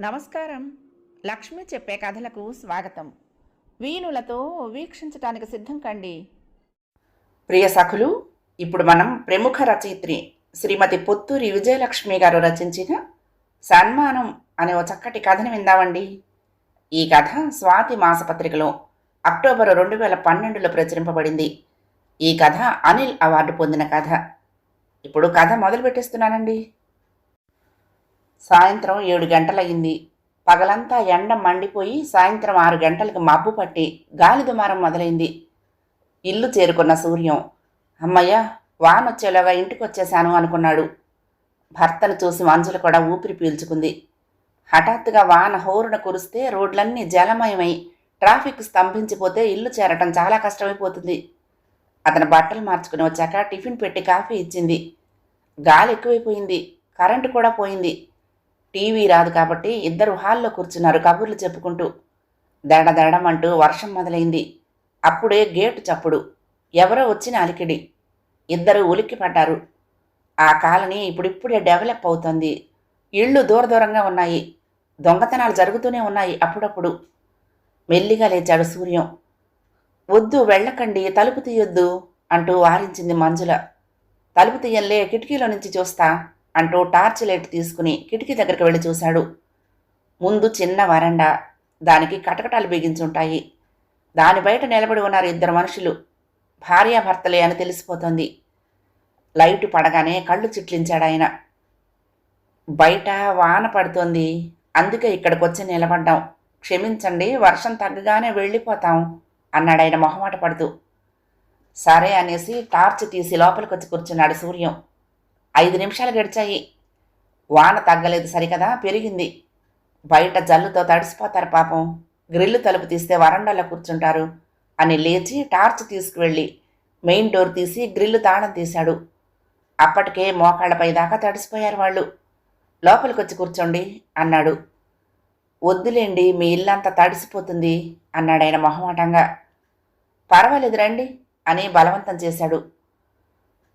నమస్కారం. లక్ష్మి చెప్పే కథలకు స్వాగతం. వీణులతో వీక్షించటానికి సిద్ధం కండి. ప్రియ సఖులు ఇప్పుడు మనం ప్రముఖ రచయిత్రి శ్రీమతి పొత్తూరి విజయలక్ష్మి గారు రచించిన సన్మానం అనే ఓ చక్కటి కథను విందామండి. ఈ కథ స్వాతి మాసపత్రికలో అక్టోబర్ రెండు వేల పన్నెండులో ప్రచురింపబడింది. ఈ కథ అనిల్ అవార్డు పొందిన కథ. ఇప్పుడు కథ మొదలు పెట్టేస్తున్నానండి సాయంత్రం ఏడు గంటలయ్యింది. పగలంతా ఎండ మండిపోయి సాయంత్రం ఆరు గంటలకు మబ్బు పట్టి గాలి దుమారం మొదలైంది. ఇల్లు చేరుకున్న సూర్యం అమ్మయ్య వానొచ్చేలాగా ఇంటికి వచ్చేశాను అనుకున్నాడు. భర్తను చూసి మంజులు కూడా ఊపిరి పీల్చుకుంది. హఠాత్తుగా వాన హోరున కురిస్తే రోడ్లన్నీ జలమయమై ట్రాఫిక్ స్తంభించిపోతే ఇల్లు చేరటం చాలా కష్టమైపోతుంది. అతను బట్టలు మార్చుకుని వచ్చాక టిఫిన్ పెట్టి కాఫీ ఇచ్చింది. గాలి ఎక్కువైపోయింది. కరెంటు కూడా పోయింది. టీవీ రాదు కాబట్టి ఇద్దరు హాల్లో కూర్చున్నారు కబుర్లు చెప్పుకుంటూ. దడదడమంటూ వర్షం మొదలైంది. అప్పుడే గేటు చప్పుడు. ఎవరో వచ్చిన అలికిడి. ఇద్దరు ఉలిక్కి పడ్డారు. ఆ కాలనీ ఇప్పుడిప్పుడే డెవలప్ అవుతోంది. ఇళ్ళు దూర దూరంగా ఉన్నాయి. దొంగతనాలు జరుగుతూనే ఉన్నాయి అప్పుడప్పుడు. మెల్లిగా లేచాడు సూర్యం. వద్దు వెళ్ళకండి తలుపు తీయొద్దు అంటూ వారించింది మంజుల. తలుపు తీయల్లే కిటికీలో నుంచి చూస్తా. అంటూ టార్చ్ లైట్ తీసుకుని కిటికీ దగ్గరికి వెళ్ళి చూశాడు. ముందు చిన్న వరండా దానికి కటకటాలు బిగించుంటాయి. దాని బయట నిలబడి ఉన్నారు ఇద్దరు మనుషులు. భార్యాభర్తలే అని తెలిసిపోతుంది. లైట్ పడగానే కళ్ళు చిట్లించాడు ఆయన. బయట వాన పడుతోంది. అందుకే ఇక్కడికి వచ్చి నిలబడ్డాం. క్షమించండి వర్షం తగ్గగానే వెళ్ళిపోతాం అన్నాడు ఆయన మొహమాట పడుతూ. సరే అనేసి టార్చ్ తీసి లోపలికి వచ్చి కూర్చున్నాడు సూర్యం. ఐదు నిమిషాలు గడిచాయి. వాన తగ్గలేదు సరికదా? పెరిగింది. బయట జల్లుతో తడిసిపోతారు పాపం. గ్రిల్లు తలుపు తీస్తే వరండాలో కూర్చుంటారు. అని లేచి టార్చ్ తీసుకువెళ్ళి మెయిన్ డోర్ తీసి గ్రిల్లు తాళం తీశాడు. అప్పటికే మోకాళ్ళపై దాకా తడిసిపోయారు వాళ్ళు. లోపలికి వచ్చి కూర్చోండి అన్నాడు. వద్దులేండి మీ ఇల్లంతా తడిసిపోతుంది అన్నాడాయన మొహమాటంగా. పర్వాలేదు రండి అని బలవంతం చేశాడు.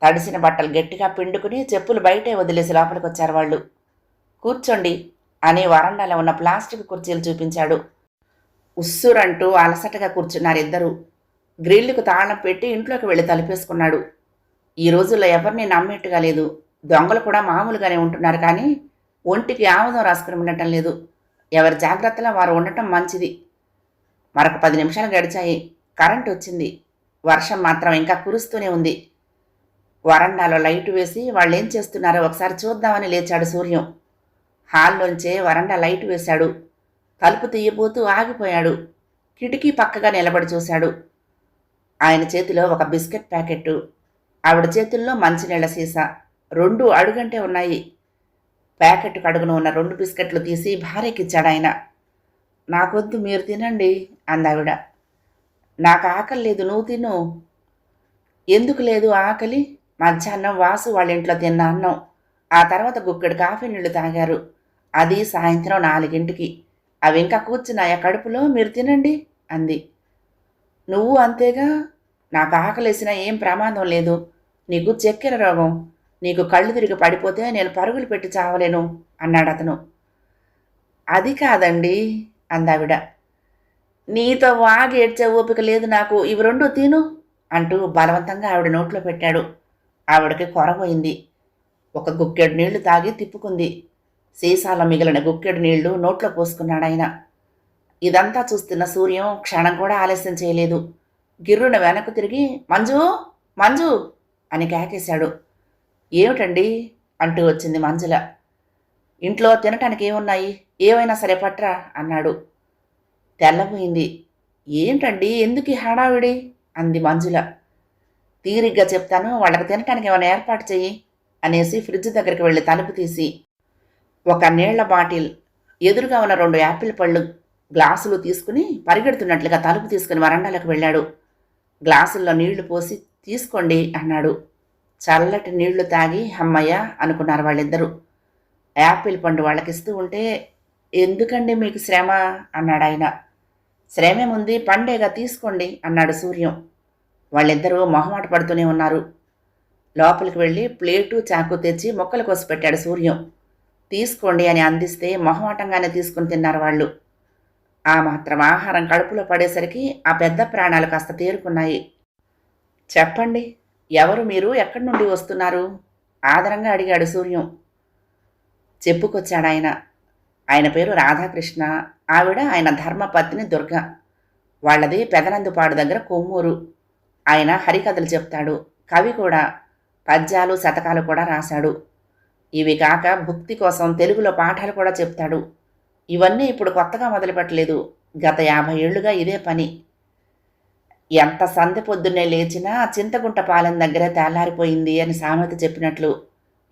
తడిసిన బట్టలు గట్టిగా పిండుకుని చెప్పులు బయటే వదిలేసి లోపలికి వచ్చారు వాళ్ళు. కూర్చోండి అని వరండాలో ఉన్న ప్లాస్టిక్ కుర్చీలు చూపించాడు. ఉస్సురంటూ అలసటగా కూర్చున్నారు ఇద్దరు. గ్రిల్లుకు తాళం పెట్టి ఇంట్లోకి వెళ్ళి తలిపేసుకున్నాడు. ఈ రోజుల్లో ఎవరిని నమ్మేట్టుగా లేదు. దొంగలు కూడా మామూలుగానే ఉంటున్నారు కానీ ఒంటికి ఆముదం రాసుకుని ఉండటం లేదు. ఎవరి జాగ్రత్తలో వారు ఉండటం మంచిది. మరొక పది నిమిషాలు గడిచాయి. కరెంట్ వచ్చింది. వర్షం మాత్రం ఇంకా కురుస్తూనే ఉంది. వరండాలో లైట్ వేసి వాళ్ళు ఏం చేస్తున్నారో ఒకసారి చూద్దామని లేచాడు సూర్యం. హాల్లోంచే వరండా లైట్ వేశాడు. తలుపు తీయబోతూ ఆగిపోయాడు. కిటికీ పక్కగా నిలబడి చూశాడు. ఆయన చేతిలో ఒక బిస్కెట్ ప్యాకెట్టు ఆవిడ చేతుల్లో మంచినీళ్ళ సీసా రెండు అడుగంటే ఉన్నాయి. ప్యాకెట్ కడుగున ఉన్న రెండు బిస్కెట్లు తీసి భార్యకిచ్చాడు ఆయన. నాకొద్దు మీరు తినండి అందావిడ. నాకు ఆకలి లేదు నువ్వు తిను. ఎందుకు లేదు ఆకలి? మధ్యాహ్నం వాసు వాళ్ళ ఇంట్లో తిన్న అన్నం. ఆ తర్వాత గుక్కడి కాఫీ నీళ్ళు తాగారు. అది సాయంత్రం నాలుగింటికి. అవి ఇంకా కూర్చున్నాయా కడుపులో? మీరు తినండి అంది. నువ్వు అంతేగా? నాకు ఆకలేసినా ఏం ప్రమాదం లేదు. నీకు చక్కెర రోగం. నీకు కళ్ళు తిరిగి పడిపోతే నేను పరుగులు పెట్టి చావలేను అన్నాడు అతను. అది కాదండి అందావిడ. నీతో వాగి ఏడ్చే ఓపిక లేదు నాకు. ఇవి రెండు తిను అంటూ బలవంతంగా ఆవిడ నోట్లో పెట్టాడు. ఆవిడకి కొరపోయింది ఒక గుక్కెడు నీళ్ళు తాగి తిప్పుకుంది. సీసాల మిగిలిన గుక్కెడు నీళ్ళు నోట్లో పోసుకున్నాడు ఆయన ఇదంతా చూస్తున్న సూర్యం క్షణం కూడా ఆలస్యం చేయలేదు. గిర్రున వెనక్కు తిరిగి మంజు మంజు! అని కేకేశాడు. ఏమిటండి? అంటూ వచ్చింది మంజుల. ఇంట్లో తినటానికి ఏమున్నాయి ఏమైనా సరే పట్రా అన్నాడు. తెల్లబోయింది. ఏంటండి? ఎందుకు హడావిడి? అంది మంజుల. తీరిగ్గా చెప్తాను వాళ్ళకి తినటానికి ఏమైనా ఏర్పాటు చెయ్యి అనేసి ఫ్రిడ్జ్ దగ్గరికి వెళ్ళి తలుపు తీసి ఒక నీళ్ళ బాటిల్ ఎదురుగా ఉన్న రెండు యాపిల్ పళ్ళు గ్లాసులు తీసుకుని పరిగెడుతున్నట్లుగా తలుపు తీసుకుని వరండాలకు వెళ్ళాడు. గ్లాసుల్లో నీళ్ళు పోసి తీసుకోండి అన్నాడు. చల్లటి నీళ్ళు తాగి అమ్మయ్య అనుకున్నారు వాళ్ళిద్దరూ. యాపిల్ పండు వాళ్ళకిస్తూ ఉంటే ఎందుకండి మీకు శ్రమ? అన్నాడు ఆయన శ్రమేముంది? పండేగా తీసుకోండి అన్నాడు సూర్యం. వాళ్ళిద్దరూ మొహమాట పడుతూనే ఉన్నారు. లోపలికి వెళ్ళి ప్లేటు చాకు తెచ్చి మొక్కలు కోసి పెట్టాడు సూర్యం. తీసుకోండి అని అందిస్తే మొహమాటంగానే తీసుకుని తిన్నారు వాళ్ళు. ఆ మాత్రం ఆహారం కడుపులో పడేసరికి ఆ పెద్ద ప్రాణాలు కాస్త తేరుకున్నాయి. చెప్పండి ఎవరు మీరు? ఎక్కడి నుండి వస్తున్నారు? ఆదరంగా అడిగాడు సూర్యం. చెప్పుకొచ్చాడు ఆయన ఆయన పేరు రాధాకృష్ణ. ఆవిడ ఆయన ధర్మపత్ని దుర్గ. వాళ్ళది పెదనందుపాడు దగ్గర కొమ్మూరు. ఆయన హరికథలు చెప్తాడు. కవి కూడా పద్యాలు శతకాలు కూడా రాశాడు. ఇవి కాక భక్తి కోసం తెలుగులో పాఠాలు కూడా చెప్తాడు. ఇవన్నీ ఇప్పుడు కొత్తగా మొదలుపెట్టలేదు. గత యాభై ఏళ్ళుగా ఇదే పని. ఎంత సంధి పొద్దున్నే లేచినా చింతగుంట పాలెం దగ్గర తెల్లారిపోయింది అని సామెత చెప్పినట్లు.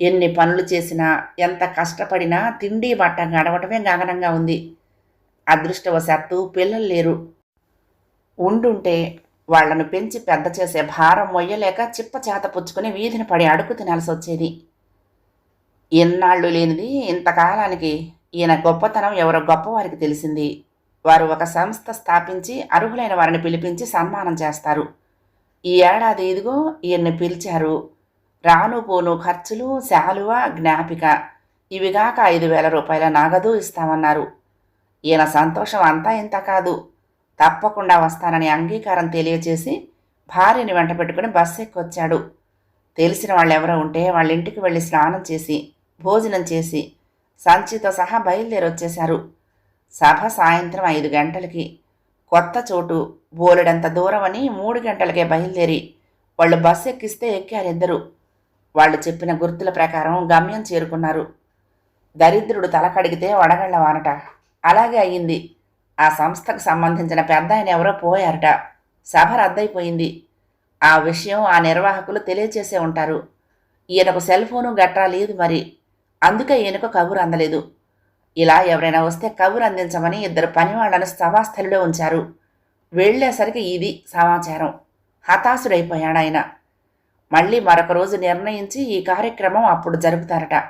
ఎన్ని పనులు చేసినా ఎంత కష్టపడినా తిండి బట్ట గడవటమే గగనంగా ఉంది. అదృష్టవశాత్తు పిల్లలు లేరు. ఉండుంటే వాళ్ళను పెంచి పెద్ద చేసే భారం మొయ్యలేక చిప్ప చేత పుచ్చుకుని వీధిని పడి అడుగు తినాల్సి వచ్చేది ఎన్నాళ్ళు లేనిది ఇంతకాలానికి ఈయన గొప్పతనం ఎవరో గొప్పవారికి తెలిసింది. వారు ఒక సంస్థ స్థాపించి అర్హులైన వారిని పిలిపించి సన్మానం చేస్తారు. ఈ ఏడాది ఇదిగో ఈయన్ని పిలిచారు. రాను పోను ఖర్చులు శాలువ జ్ఞాపిక. ఇవిగాక ఐదు వేల రూపాయల నగదు ఇస్తామన్నారు. ఈయన సంతోషం అంతా ఇంత కాదు. తప్పకుండా వస్తానని అంగీకారం తెలియచేసి భార్యని వెంట పెట్టుకుని బస్సు ఎక్కొచ్చాడు తెలిసిన వాళ్ళు ఎవరో ఉంటే వాళ్ళ ఇంటికి వెళ్ళి స్నానం చేసి భోజనం చేసి సంచితో సహా బయలుదేరి వచ్చేశారు సభ సాయంత్రం ఐదు గంటలకి. కొత్త చోటు బోలెడంత దూరం అని మూడు గంటలకే బయలుదేరి వాళ్ళు బస్సు ఎక్కిస్తే ఎక్కారిద్దరు. వాళ్ళు చెప్పిన గుర్తుల ప్రకారం గమ్యం చేరుకున్నారు. దరిద్రుడు తలకడిగితే వడగళ్ళ వానట. అలాగే అయ్యింది. ఆ సంస్థకు సంబంధించిన పెద్ద ఆయన ఎవరో పోయారట. సభ రద్దయిపోయింది. ఆ విషయం ఆ నిర్వాహకులు తెలియచేసే ఉంటారు. ఈయనకు సెల్ ఫోను గట్రా లేదు మరి. అందుకే ఈయనకు కబురు అందలేదు. ఇలా ఎవరైనా వస్తే కబురు అందించమని ఇద్దరు పనివాళ్ళను సభాస్థలిలో ఉంచారు. వెళ్ళేసరికి ఇది సమాచారం. హతాశుడైపోయాడు ఆయన. మళ్ళీ మరొక రోజు నిర్ణయించి ఈ కార్యక్రమం అప్పుడు జరుపుతారట.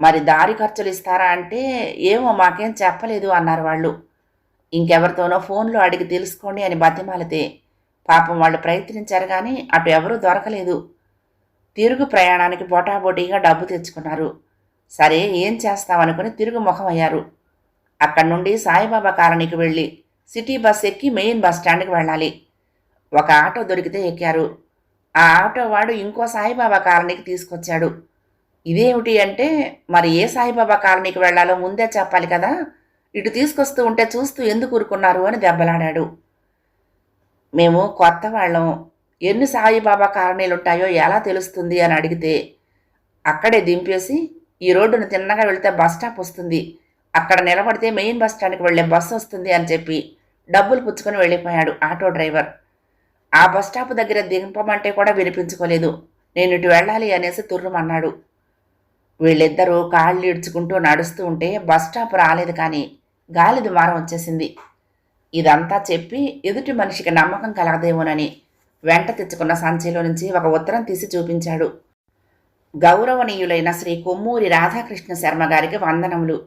మరి దారి ఖర్చులు ఇస్తారా అంటే ఏమో మాకేం చెప్పలేదు అన్నారు వాళ్ళు. ఇంకెవరితోనో ఫోన్లో అడిగి తెలుసుకోండి అని బతిమాలితే పాపం వాళ్ళు ప్రయత్నించారు కానీ అటు ఎవరూ దొరకలేదు. తిరుగు ప్రయాణానికి బోటాబోటీగా డబ్బు తెచ్చుకున్నారు. సరే ఏం చేస్తామనుకుని తిరుగు ముఖమయ్యారు. అక్కడి నుండి సాయిబాబా కాలనీకి వెళ్ళి సిటీ బస్ ఎక్కి మెయిన్ బస్ స్టాండ్కి వెళ్ళాలి. ఒక ఆటో దొరికితే ఎక్కారు. ఆ ఆటో వాడు ఇంకో సాయిబాబా కాలనీకి తీసుకొచ్చాడు. ఇదేమిటి అంటే మరి ఏ సాయిబాబా కాలనీకి వెళ్ళాలో ముందే చెప్పాలి కదా? ఇటు తీసుకొస్తూ ఉంటే చూస్తూ ఎందుకు ఊరుకున్నారు అని దెబ్బలాడాడు. మేము కొత్త వాళ్ళం. ఎన్ని సాయిబాబా కారణీలుంటాయో ఎలా తెలుస్తుంది అని అడిగితే అక్కడే దింపేసి ఈ రోడ్డును తిన్నగా వెళ్తే బస్ స్టాప్ వస్తుంది. అక్కడ నిలబడితే మెయిన్ బస్ స్టాండ్కి వెళ్ళే బస్సు వస్తుంది అని చెప్పి డబ్బులు పుచ్చుకొని వెళ్ళిపోయాడు ఆటో డ్రైవర్. ఆ బస్ స్టాప్ దగ్గర దింపమంటే కూడా వినిపించుకోలేదు. నేను ఇటు వెళ్ళాలి అనేసి తుర్రుమన్నాడు. వీళ్ళిద్దరూ కాళ్ళు ఇడ్చుకుంటూ నడుస్తూ ఉంటే బస్ స్టాప్ రాలేదు కానీ గాలి దుమారం వచ్చేసింది. ఇదంతా చెప్పి ఎదుటి మనిషికి నమ్మకం కలగదేమోనని వెంట తెచ్చుకున్న సంచిలో నుంచి ఒక ఉత్తరం తీసి చూపించాడు. గౌరవనీయులైన శ్రీ కొమ్మూరి రాధాకృష్ణ శర్మ గారికి వందనములు.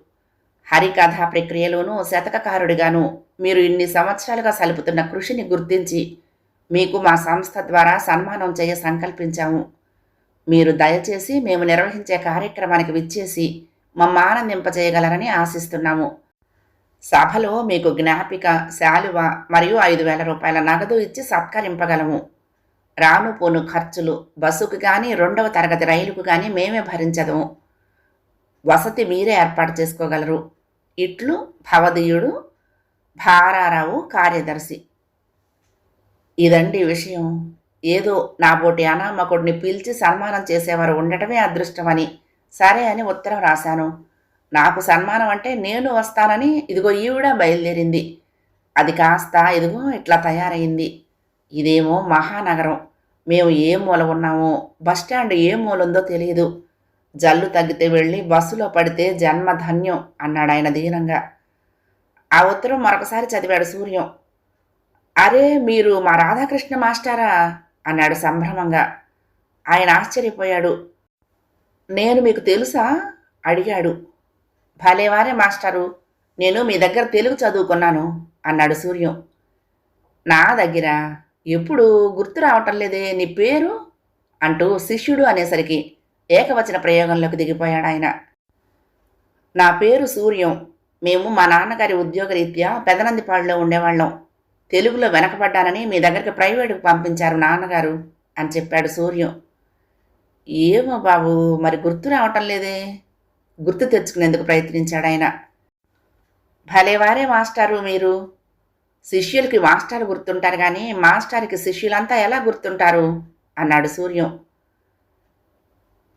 హరికథ ప్రక్రియలోనూ శతకకారుడిగాను మీరు ఇన్ని సంవత్సరాలుగా సలుపుతున్న కృషిని గుర్తించి మీకు మా సంస్థ ద్వారా సన్మానం చేయ సంకల్పించాము. మీరు దయచేసి మేము నిర్వహించే కార్యక్రమానికి విచ్చేసి మమ్మానందింపజేయగలరని ఆశిస్తున్నాము. సభలో మీకు జ్ఞాపిక శాలువ మరియు ఐదు వేల రూపాయల నగదు ఇచ్చి సత్కరింపగలము. రాను పోను ఖర్చులు బస్సుకు కానీ రెండవ తరగతి రైలుకు కానీ మేమే భరించదము వసతి మీరే ఏర్పాటు చేసుకోగలరు. ఇట్లు భవదీయుడు భారారావు కార్యదర్శి. ఇదండి విషయం. ఏదో నాబోటి అనామకుడిని పిలిచి సన్మానం చేసేవారు ఉండటమే అదృష్టమని. సరే అని ఉత్తరం రాశాను. నాకు సన్మానం అంటే నేను వస్తానని ఇదిగో ఈవిడ బయలుదేరింది. అది కాస్త ఇదిగో ఇట్లా తయారైంది ఇదేమో మహానగరం. మేము ఏ మూల ఉన్నామో బస్టాండ్ ఏ మూల ఉందో తెలియదు. జల్లు తగ్గితే వెళ్ళి బస్సులో పడితే జన్మ ధన్యం అన్నాడు ఆయన దీనంగా. ఆ ఉత్తరం మరొకసారి చదివాడు సూర్యం. అరే మీరు మా రాధాకృష్ణ మాస్టారా? అన్నాడు సంభ్రమంగా. ఆయన ఆశ్చర్యపోయాడు. నేను మీకు తెలుసా? అడిగాడు. భలేవారే మాస్టారు. నేను మీ దగ్గర తెలుగు చదువుకున్నాను అన్నాడు సూర్యం. నా దగ్గర? ఎప్పుడు? గుర్తు రావటం లేదే. నీ పేరు? అంటూ శిష్యుడు అనేసరికి ఏకవచన ప్రయోగంలోకి దిగిపోయాడు ఆయన. నా పేరు సూర్యం. మేము మా నాన్నగారి ఉద్యోగరీత్యా పెదనందిపాడులో ఉండేవాళ్ళం. తెలుగులో వెనకబడ్డానని మీ దగ్గరికి ప్రైవేటుకు పంపించారు నాన్నగారు అని చెప్పాడు సూర్యం. ఏమో బాబు మరి గుర్తు రావటం లేదే. గుర్తు తెచ్చుకునేందుకు ప్రయత్నించాడు ఆయన. భలేవారే మాస్టారు మీరు. శిష్యులకి మాస్టర్ గుర్తుంటారు కానీ మాస్టర్కి శిష్యులంతా ఎలా గుర్తుంటారు? అన్నాడు సూర్యం.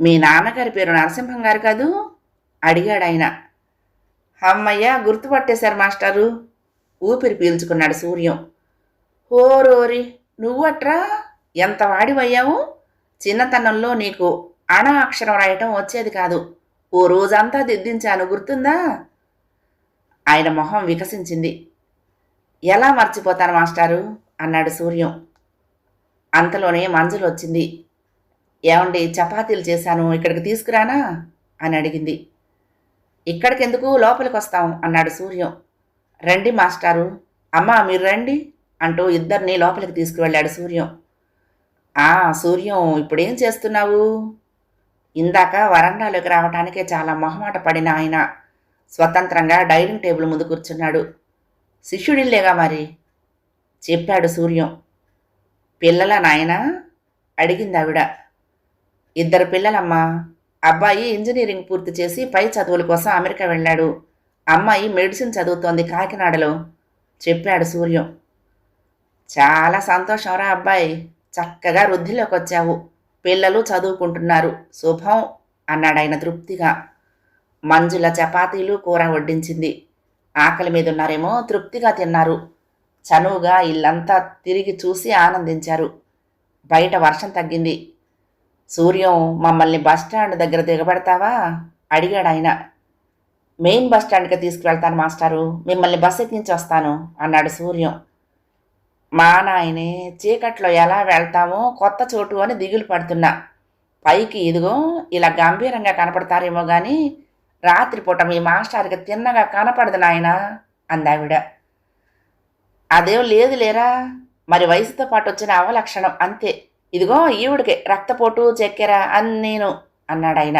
మీ నాన్నగారి పేరు నరసింహం గారు కాదు? అడిగాడు ఆయన. అమ్మయ్య గుర్తుపట్టేశారు మాస్టారు. ఊపిరి పీల్చుకున్నాడు సూర్యం. ఓరోరి నువ్వట్రా? ఎంత వాడివయ్యావు? చిన్నతనంలో నీకు అణ అక్షరం రాయటం వచ్చేది కాదు. ఓ రోజంతా దిద్దించాను గుర్తుందా? ఆయన మొహం వికసించింది. ఎలా మర్చిపోతాను మాస్టారు? అన్నాడు సూర్యం. అంతలోనే మంజులు వచ్చింది ఏమండి చపాతీలు చేశాను ఇక్కడికి తీసుకురానా? అని అడిగింది. ఇక్కడికెందుకు? లోపలికి వస్తాం అన్నాడు సూర్యం. రండి మాస్టారు. అమ్మా మీరు రండి అంటూ ఇద్దరిని లోపలికి తీసుకువెళ్ళాడు సూర్యం. ఆ సూర్యం ఇప్పుడేం చేస్తున్నావు? ఇందాక వరండాలోకి రావటానికే చాలా మొహమాట పడిన ఆయన. స్వతంత్రంగా డైనింగ్ టేబుల్ ముందు కూర్చున్నాడు. శిష్యుడిల్లేగా మరి? చెప్పాడు సూర్యం. పిల్లల నాయనా? అడిగింది ఆవిడ ఇద్దరు పిల్లలమ్మా. అబ్బాయి ఇంజనీరింగ్ పూర్తి చేసి పై చదువుల కోసం అమెరికా వెళ్ళాడు. అమ్మాయి మెడిసిన్ చదువుతోంది కాకినాడలో చెప్పాడు సూర్యం. చాలా సంతోషంరా అబ్బాయి చక్కగా వృద్ధిలోకి వచ్చావు పిల్లలు చదువుకుంటున్నారు శుభం అన్నాడు ఆయన తృప్తిగా. మంజుల చపాతీలు కూర వడ్డించింది. ఆకలి మీద ఉన్నారేమో తృప్తిగా తిన్నారు. చనువుగా ఇల్లంతా తిరిగి చూసి ఆనందించారు. బయట వర్షం తగ్గింది. సూర్యం మమ్మల్ని బస్టాండ్ దగ్గర దిగబడతావా? అడిగాడు ఆయన మెయిన్ బస్ స్టాండ్కి తీసుకువెళ్తాను మాస్టారు. మిమ్మల్ని బస్ ఎక్కించి వస్తాను అన్నాడు సూర్యం. మా నాయనే చీకట్లో ఎలా వెళ్తామో కొత్త చోటు అని దిగులు పడుతున్నా. పైకి ఇదిగో ఇలా గంభీరంగా కనపడతారేమో కానీ రాత్రిపూట మీ మాస్టర్కి తిన్నగా కనపడదు నాయన అందావిడ. అదేం లేదు లేరా మరి వయసుతో పాటు వచ్చిన అవలక్షణం అంతే. ఇదిగో ఈవిడికి రక్తపోటు చక్కెర అన్నీను అన్నాడు ఆయన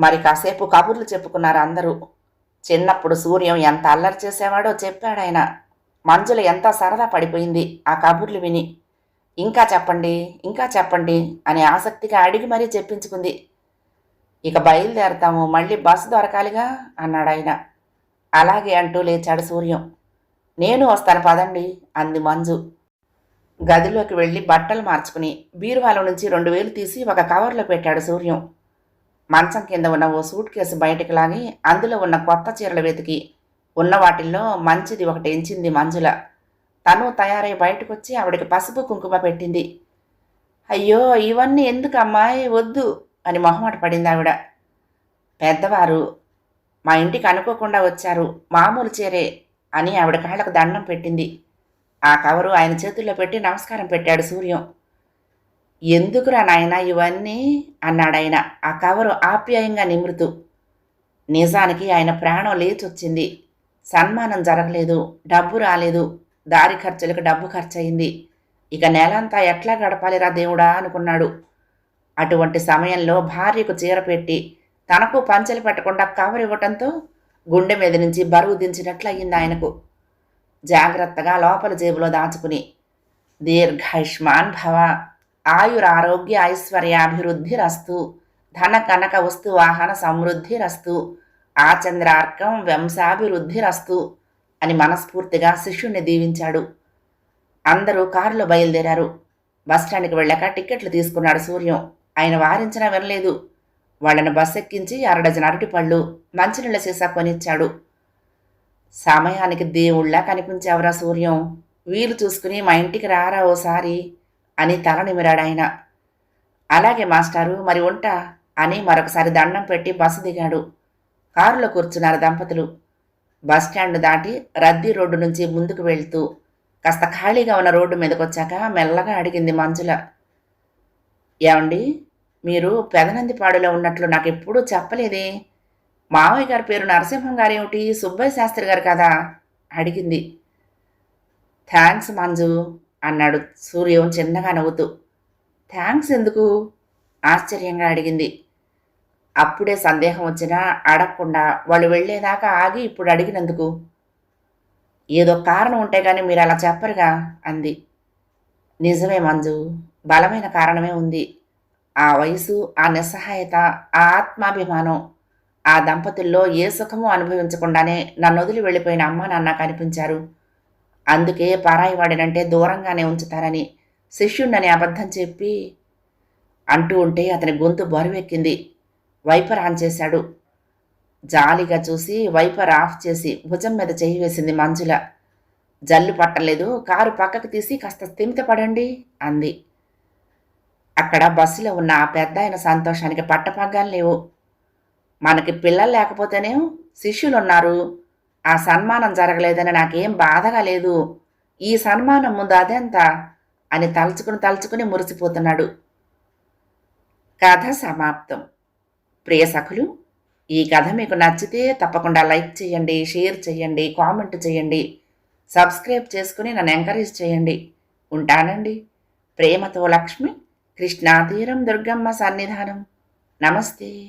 మరి కాసేపు కబుర్లు చెప్పుకున్నారు అందరూ. చిన్నప్పుడు సూర్యం ఎంత అల్లరి చేసేవాడో చెప్పాడాయన. మంజుల ఎంత సరదా పడిపోయింది ఆ కబుర్లు విని. ఇంకా చెప్పండి ఇంకా చెప్పండి అని ఆసక్తిగా అడిగి మరీ చెప్పించుకుంది. ఇక బయలుదేరతాము మళ్ళీ బస్సు దొరకాలిగా అన్నాడు ఆయన అలాగే అంటూ లేచాడు సూర్యం. నేను వస్తాను పదండి అంది మంజు. గదిలోకి వెళ్ళి బట్టలు మార్చుకుని బీరువాలో నుంచి రెండు వేలు తీసి ఒక కవర్లో పెట్టాడు సూర్యం. మంచం కింద ఉన్న ఓ సూట్ కేసు బయటకు లాగి అందులో ఉన్న కొత్త చీరలు వెతికి ఉన్న వాటిల్లో మంచిది ఒకటి ఎంచింది మంజుల. తను తయారై బయటకొచ్చి ఆవిడకి పసుపు కుంకుమ పెట్టింది. అయ్యో ఇవన్నీ ఎందుకు అమ్మాయి వద్దు అని మొహమాట పడింది ఆవిడ. పెద్దవారు మా ఇంటికి అనుకోకుండా వచ్చారు మామూలు చీరే అని ఆవిడ కాళ్ళకు దండం పెట్టింది. ఆ కవరు ఆయన చేతుల్లో పెట్టి నమస్కారం పెట్టాడు సూర్యం. ఎందుకురా నాయనా ఇవన్నీ? అన్నాడాయన ఆ కవరు ఆప్యాయంగా నిమురుతూ. నిజానికి ఆయన ప్రాణం లేచొచ్చింది. సన్మానం జరగలేదు. డబ్బు రాలేదు. దారి ఖర్చులకు డబ్బు ఖర్చయింది. ఇక నేలంతా ఎట్లా గడపాలిరా దేవుడా? అనుకున్నాడు. అటువంటి సమయంలో భార్యకు చీర పెట్టి తనకు పంచెలు పెట్టకుండా కవర్ ఇవ్వటంతో గుండె మీద నుంచి బరువు దించినట్లు అయింది ఆయనకు. జాగ్రత్తగా లోపల జేబులో దాచుకుని దీర్ఘాయుష్మాన్ భవ ఆయురారోగ్య ఐశ్వర్యాభివృద్ధి రస్తు ధన కనక వస్తు వాహన సమృద్ధి రస్తు ఆచంద్రార్కం వంశాభివృద్ధి రస్తు అని మనస్ఫూర్తిగా శిష్యుణ్ణి దీవించాడు. అందరూ కారులో బయలుదేరారు. బస్టాండ్కి వెళ్ళాక టిక్కెట్లు తీసుకున్నాడు సూర్యం. ఆయన వారించినా వినలేదు. వాళ్ళని బస్ ఎక్కించి అరడజన అరటిపళ్ళు మంచినీళ్ళ సీసా కొనిచ్చాడు. సమయానికి దేవుళ్ళ కనిపించావురా సూర్యం. వీలు చూసుకుని మా ఇంటికి రారా ఓసారి? అని తల నిమిరాడాయన అలాగే మాస్టారు మరి ఉంటా అని మరొకసారి దండం పెట్టి బస్సు దిగాడు. కారులో కూర్చున్నారు దంపతులు. బస్టాండ్ దాటి రద్దీ రోడ్డు నుంచి ముందుకు వెళ్తూ కాస్త ఖాళీగా ఉన్న రోడ్డు మీదకొచ్చాక మెల్లగా అడిగింది మంజుల. ఏమండి మీరు పెదనందిపాడులో ఉన్నట్లు నాకు ఎప్పుడూ చెప్పలేదే? మావయ్య గారి పేరు నరసింహం గారేమిటి? సుబ్బయ్య శాస్త్రి గారు కదా? అడిగింది. థ్యాంక్స్ మంజు. అన్నాడు సూర్యం చిన్నగా నవ్వుతూ. థ్యాంక్స్ ఎందుకు? ఆశ్చర్యంగా అడిగింది. అప్పుడే సందేహం వచ్చినా అడగకుండా వాళ్ళు వెళ్ళేదాకా ఆగి ఇప్పుడు అడిగినందుకు? ఏదో కారణం ఉంటే కానీ మీరు అలా చెప్పరుగా అంది. నిజమే మంజు బలమైన కారణమే ఉంది. ఆ వయసు ఆ నిస్సహాయత ఆ ఆత్మాభిమానం ఆ దంపతుల్లో ఏ సుఖము అనుభవించకుండానే నన్ను వదిలి వెళ్ళిపోయిన అమ్మ నాన్న కనిపించారు. అందుకే పారాయివాడినంటే దూరంగానే ఉంచుతారని శిష్యుణ్ణని అబద్ధం చెప్పి అంటూ ఉంటే అతని గొంతు బరువెక్కింది. వైపర్ ఆన్ చేశాడు. జాలిగా చూసి వైపర్ ఆఫ్ చేసి భుజం మీద చేయి వేసింది మంజుల. జల్లు పట్టలేదు. కారు పక్కకు తీసి కాస్త స్థిమిత పడండి అంది. అక్కడ బస్సులో ఉన్న ఆ పెద్ద ఆయన సంతోషానికి పట్టపగ్గాలు లేవు. మనకి పిల్లలు లేకపోతేనే శిష్యులున్నారు? ఆ సన్మానం జరగలేదని నాకేం బాధగా లేదు. ఈ సన్మానం ముందు అదెంత? అని తలుచుకుని తలుచుకుని మురిసిపోతున్నాడు. కథ సమాప్తం. ప్రియ సఖులు ఈ కథ మీకు నచ్చితే తప్పకుండా లైక్ చేయండి షేర్ చేయండి కామెంట్ చేయండి. సబ్స్క్రైబ్ చేసుకుని నన్ను ఎంకరేజ్ చేయండి. ఉంటానండి. ప్రేమతో లక్ష్మి కృష్ణాతీరం దుర్గమ్మ సన్నిధానం. నమస్తే.